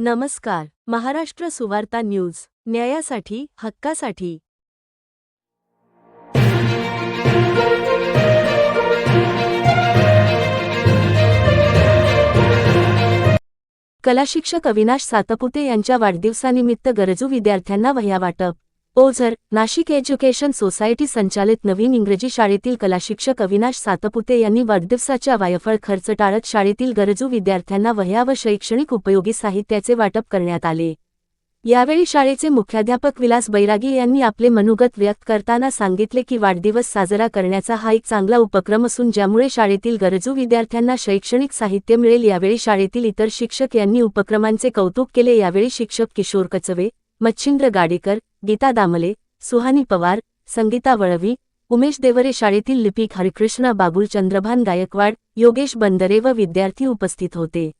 नमस्कार महाराष्ट्र सुवार्ता न्यूज न्यायासाठी हक्कासाठी. कलाशिक्षक अविनाश सातपुते यांच्या वाढदिवसानिमित्त गरजू विद्यार्थ्यांना वह्या वाटप. ओझर नाशिक एज्युकेशन सोसायटी संचालित नवीन इंग्रजी शाळेतील कलाशिक्षक अविनाश सातपुते यांनी वाढदिवसाच्या वायफळ खर्च टाळत शाळेतील गरजू विद्यार्थ्यांना वह्या व शैक्षणिक उपयोगी साहित्याचे वाटप करण्यात आले. यावेळी शाळेचे मुख्याध्यापक विलास बैरागी यांनी आपले मनोगत व्यक्त करताना सांगितले की वाढदिवस साजरा करण्याचा हा एक चांगला उपक्रम असून ज्यामुळे शाळेतील गरजू विद्यार्थ्यांना शैक्षणिक साहित्य मिळेल यावेळी शाळेतील इतर शिक्षक यांनी उपक्रमांचे कौतुक केले. यावेळी शिक्षक किशोर कचवे मच्छिंद्र गाडेकर गीता दामले सुहानी पवार संगीता वळवी उमेश देवरे शाळेतील लिपिक हरिकृष्णा बाबुल चंद्रभान गायकवाड योगेश बंदरे व विद्यार्थी उपस्थित होते.